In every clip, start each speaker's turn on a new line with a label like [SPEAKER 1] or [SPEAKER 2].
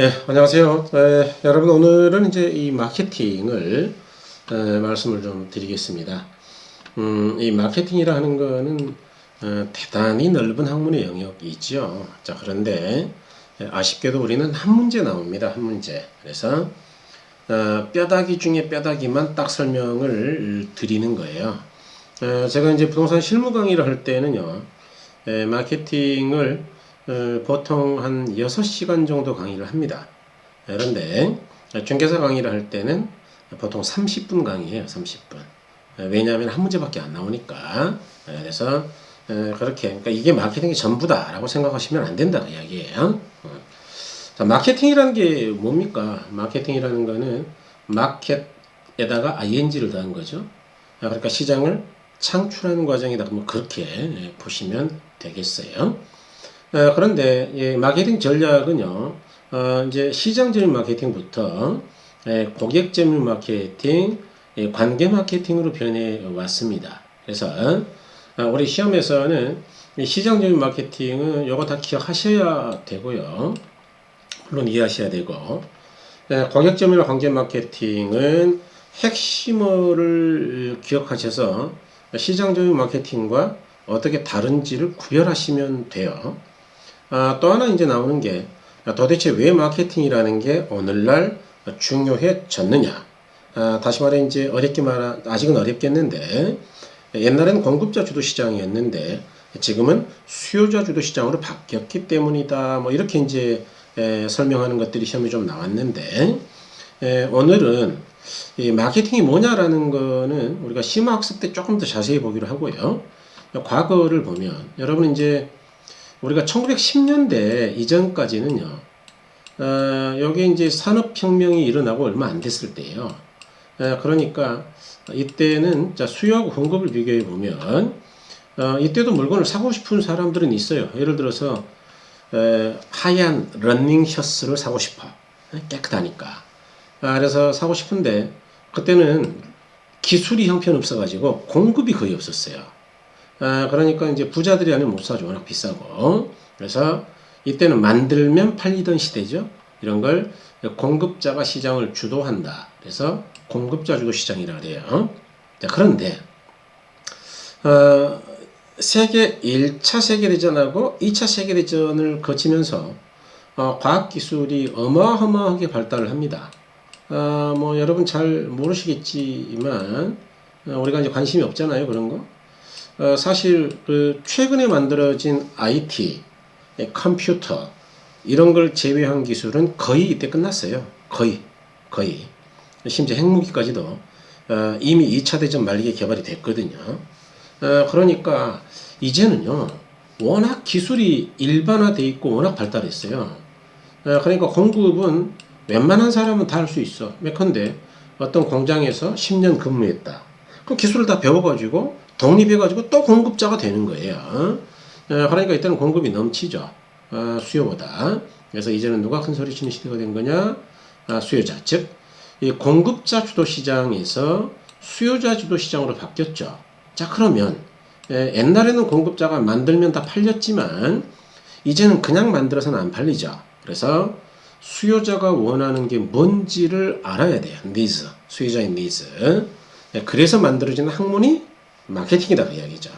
[SPEAKER 1] 네, 안녕하세요. 에, 여러분 오늘은 이제 이 마케팅을 에, 말씀을 좀 드리겠습니다. 음, 이 마케팅이라 하는 거는 어, 대단히 넓은 학문의 영역이 있죠. 자, 그런데 에, 아쉽게도 우리는 한 문제 나옵니다. 한 문제. 그래서 어, 뼈다귀 중에 뼈다귀만 딱 설명을 드리는 거예요. 어, 제가 이제 부동산 실무 강의를 할 때는요, 에, 마케팅을 어, 보통 한 6시간 정도 강의를 합니다. 그런데 중개사 강의를 할 때는 보통 30분 강의예요. 30분. 어, 왜냐하면 한 문제밖에 안 나오니까. 어, 그래서 어, 그렇게 그러니까 이게 마케팅이 전부다라고 생각하시면 안 된다 그 이야기예요. 어. 자, 마케팅이라는 게 뭡니까? 마케팅이라는 거는 마켓에다가 ing를 더한 거죠. 아, 그러니까 시장을 창출하는 과정이다. 뭐 그렇게 예, 보시면 되겠어요. 어, 그런데 예, 마케팅 전략은요, 어, 이제 시장적인 마케팅부터 예, 고객점유 마케팅, 예, 관계 마케팅으로 변해 왔습니다. 그래서 어, 우리 시험에서는 이 시장적인 마케팅은 요거 다 기억하셔야 되고요. 물론 이해하셔야 되고, 예, 고객점유나 관계 마케팅은 핵심어를 기억하셔서 시장적인 마케팅과 어떻게 다른지를 구별하시면 돼요. 아, 또 하나 이제 나오는 게 도대체 왜 마케팅이라는 게 오늘날 중요해졌느냐. 아, 다시 말해 이제 어렵게 말하, 아직은 어렵겠는데 옛날에는 공급자 주도 시장이었는데 지금은 수요자 주도 시장으로 바뀌었기 때문이다. 뭐 이렇게 이제 에, 설명하는 것들이 시험에 좀 나왔는데 에, 오늘은 이 마케팅이 뭐냐라는 거는 우리가 심화 학습 때 조금 더 자세히 보기로 하고요. 과거를 보면 여러분 이제 우리가 1910년대 이전까지는요, 어, 여기 이제 산업혁명이 일어나고 얼마 안 됐을 때예요. 어, 그러니까 이때는 자 수요하고 공급을 비교해 보면 어, 이때도 물건을 사고 싶은 사람들은 있어요. 예를 들어서 에, 하얀 러닝 셔츠를 사고 싶어. 깨끗하니까. 아, 그래서 사고 싶은데 그때는 기술이 형편없어가지고 공급이 거의 없었어요. 아, 그러니까 이제 부자들이 아니면 못 사죠. 워낙 비싸고. 그래서 이때는 만들면 팔리던 시대죠. 이런 걸 공급자가 시장을 주도한다. 그래서 공급자 주도 시장이라 그래요. 자, 그런데 어, 세계 1차 세계대전하고 2차 세계대전을 거치면서 어, 과학기술이 어마어마하게 발달을 합니다. 어, 뭐 여러분 잘 모르시겠지만 어, 우리가 이제 관심이 없잖아요 그런 거. 어, 사실 그 최근에 만들어진 IT, 예, 컴퓨터 이런 걸 제외한 기술은 거의 이때 끝났어요. 거의 거의 심지어 핵무기까지도 어, 이미 2차 대전 말기에 개발이 됐거든요. 어, 그러니까 이제는요 워낙 기술이 일반화돼 있고 워낙 발달했어요. 어, 그러니까 공급은 웬만한 사람은 다 할 수 있어. 예컨대 어떤 공장에서 10년 근무했다. 그 기술을 다 배워가지고 독립해가지고 또 공급자가 되는 거예요. 어, 그러니까 이때는 공급이 넘치죠. 어, 수요보다. 그래서 이제는 누가 큰 소리 치는 시대가 된 거냐? 아, 수요자. 즉, 이 공급자 주도 시장에서 수요자 주도 시장으로 바뀌었죠. 자, 그러면 에, 옛날에는 공급자가 만들면 다 팔렸지만 이제는 그냥 만들어서는 안 팔리죠. 그래서 수요자가 원하는 게 뭔지를 알아야 돼요. 니즈. 수요자의 니즈. 예, 그래서 만들어지는 학문이 마케팅이다 그 이야기죠.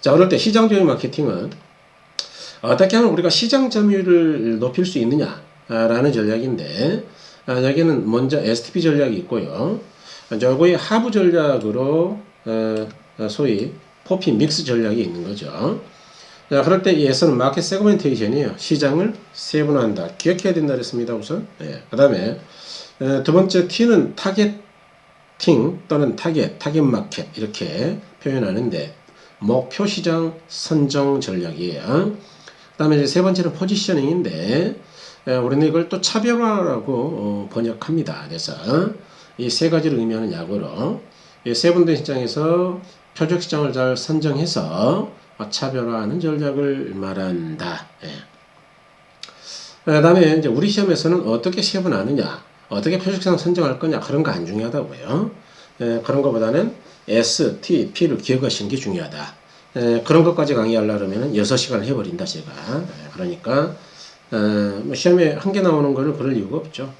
[SPEAKER 1] 자, 어떨 때 시장적인 마케팅은 어떻게 하면 우리가 시장 점유율을 높일 수 있느냐라는 전략인데 아, 여기는 먼저 STP 전략이 있고요. 저거의 하부 전략으로 어, 소위 포피 믹스 전략이 있는 거죠. 자, 그럴 때이 S는 마켓 세그멘테이션이에요. 시장을 세분화한다. 기억해야 된다 그랬습니다, 우선. 예. 그 다음에 두 번째 T는 타겟 팅 또는 타겟, 타겟 마켓 이렇게 표현하는데 목표 시장 선정 전략이에요. 그 다음에 이제 세 번째는 포지셔닝인데 우리는 이걸 또 차별화라고 어, 번역합니다. 그래서 이 세 가지를 의미하는 약으로 세 분들 시장에서 표적 시장을 잘 선정해서 차별화하는 전략을 말한다. 예. 그다음에 이제 우리 시험에서는 어떻게 세분하느냐, 어떻게 표적시장 선정할 거냐 그런 거 안 중요하다고요. 예, 그런 것보다는 S, T, P를 기억하시는 게 중요하다. 에, 그런 것까지 강의하려면 6시간을 해버린다, 제가. 에, 그러니까, 어, 뭐 시험에 한 개 나오는 거는 그럴 이유가 없죠.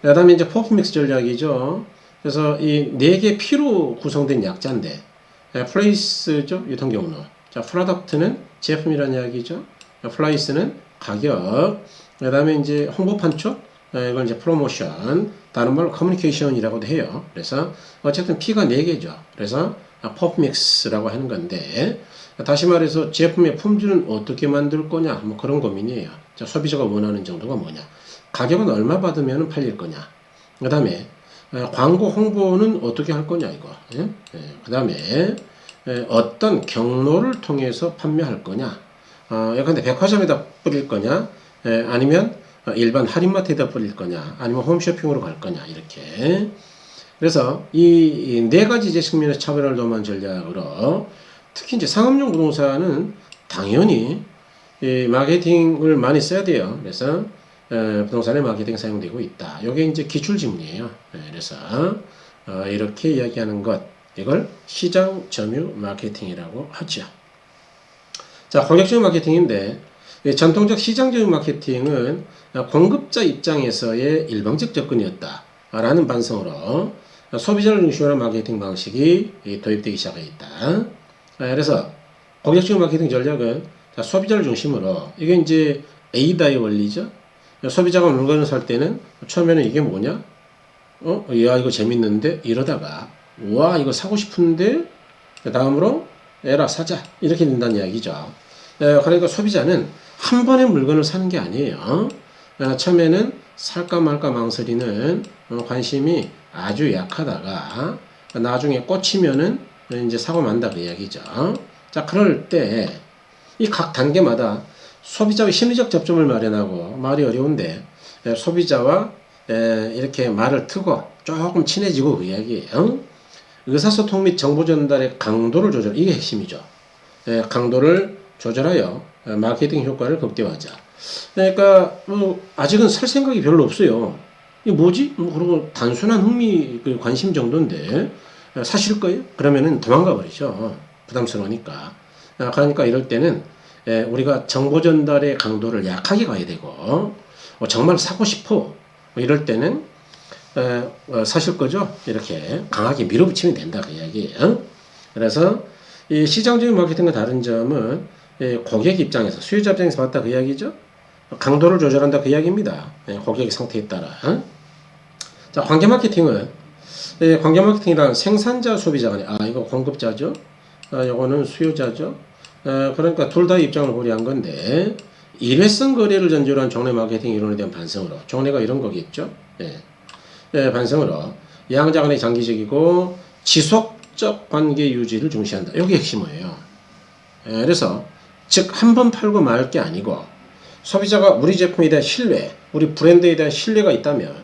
[SPEAKER 1] 그 다음에 이제 퍼포믹스 전략이죠. 그래서 이 네개 피로 구성된 약자인데, 에, 플레이스죠. 유통경로. 자, 프로덕트는 제품이라는 이야기죠. 플라이스는 가격. 그 다음에 이제 홍보판 쪽. 에, 이걸 이제 프로모션. 다른 말로 커뮤니케이션이라고도 해요. 그래서 어쨌든 P가 네 개죠. 그래서 퍼포믹스라고 하는 건데, 다시 말해서 제품의 품질은 어떻게 만들 거냐, 뭐 그런 고민이에요. 자, 소비자가 원하는 정도가 뭐냐. 가격은 얼마 받으면 팔릴 거냐. 그 다음에 광고 홍보는 어떻게 할 거냐 이거. 예? 그 다음에 어떤 경로를 통해서 판매할 거냐. 어, 예컨대 백화점에다 뿌릴 거냐, 에, 아니면 일반 할인마트에다 뿌릴 거냐, 아니면 홈쇼핑으로 갈 거냐 이렇게. 그래서 이 네 가지 이제 측면에서 차별을 도모한 전략으로 특히 이제 상업용 부동산은 당연히 이 마케팅을 많이 써야 돼요. 그래서 어, 부동산의 마케팅 사용되고 있다. 이게 이제 기출 지문이에요. 네, 그래서 어, 이렇게 이야기하는 것 이걸 시장 점유 마케팅이라고 하죠. 자, 공격적인 마케팅인데 이 전통적 시장 점유 마케팅은 공급자 입장에서의 일방적 접근이었다라는 반성으로 소비자를 중심으로 마케팅 방식이 도입되기 시작했다. 아, 그래서 공격적인 마케팅 전략은 자, 소비자를 중심으로 이게 이제 에이다의 원리죠. 소비자가 물건을 살 때는 처음에는 이게 뭐냐? 어, 야 이거 재밌는데 이러다가 와 이거 사고 싶은데 다음으로 에라 사자 이렇게 된다는 이야기죠. 에, 그러니까 소비자는 한 번에 물건을 사는 게 아니에요. 에, 처음에는 살까 말까 망설이는 어, 관심이 아주 약하다가 나중에 꽂히면은 이제 사고 만다 그 이야기죠. 자 그럴 때 이 각 단계마다 소비자의 심리적 접점을 마련하고 말이 어려운데 에, 소비자와 에, 이렇게 말을 트고 조금 친해지고 그 이야기예요. 의사소통 및 정보 전달의 강도를 조절 이게 핵심이죠. 에, 강도를 조절하여 에, 마케팅 효과를 극대화하자. 그러니까 뭐 아직은 살 생각이 별로 없어요. 이게 뭐지? 뭐 그리고 단순한 흥미 그 관심 정도인데 에, 사실 거예요? 그러면은 도망가 버리죠. 부담스러우니까. 아, 그러니까 이럴 때는 에, 우리가 정보 전달의 강도를 약하게 가야 되고 어, 정말 사고 싶어 뭐 이럴 때는 에, 어, 사실 거죠 이렇게 강하게 밀어붙이면 된다 그 이야기예요. 그래서 이 시장적인 마케팅과 다른 점은 이 고객 입장에서 수요자 입장에서 봤다 그 이야기죠. 강도를 조절한다 그 이야기입니다. 예, 고객의 상태에 따라. 어? 자 관계 마케팅은 예, 관계 마케팅이란 생산자 소비자 간에 아 이거 공급자죠. 아 이거는 수요자죠. 어, 그러니까 둘 다 입장을 고려한 건데 일회성 거래를 전제로 한 종래 마케팅 이론에 대한 반성으로 종래가 이런 거겠죠. 예. 예, 반성으로 양자 간의 장기적이고 지속적 관계 유지를 중시한다. 이게 핵심이에요. 예, 그래서 즉 한 번 팔고 말 게 아니고 소비자가 우리 제품에 대한 신뢰, 우리 브랜드에 대한 신뢰가 있다면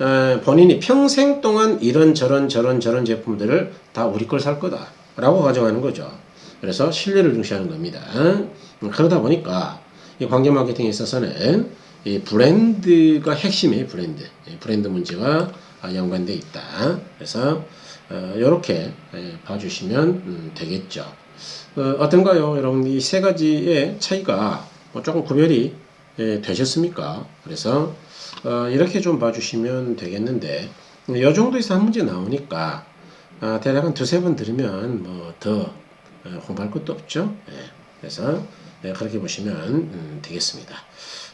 [SPEAKER 1] 어, 본인이 평생 동안 이런 저런 저런 저런 제품들을 다 우리 걸 살 거다 라고 가정하는 거죠. 그래서 신뢰를 중시하는 겁니다. 그러다 보니까 이 관계 마케팅에 있어서는 이 브랜드가 핵심이에요. 브랜드. 브랜드 문제와 연관돼 있다. 그래서 어, 이렇게 봐주시면 음, 되겠죠. 어, 어떤가요, 여러분? 이 세 가지의 차이가 뭐 조금 구별이 예, 되셨습니까? 그래서 어, 이렇게 좀 봐주시면 되겠는데 이 정도에서 한 문제 나오니까 아, 대략 한 두세 번 들으면 뭐더 어, 공부할 것도 없죠. 예, 그래서 네, 그렇게 보시면 음, 되겠습니다.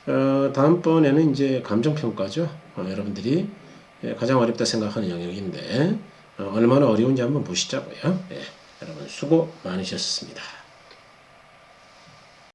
[SPEAKER 1] 어, 다음번에는 이제 감정평가죠. 어, 여러분들이 예, 가장 어렵다 생각하는 영역인데 어, 얼마나 어려운지 한번 보시자고요. 예, 여러분 수고 많으셨습니다.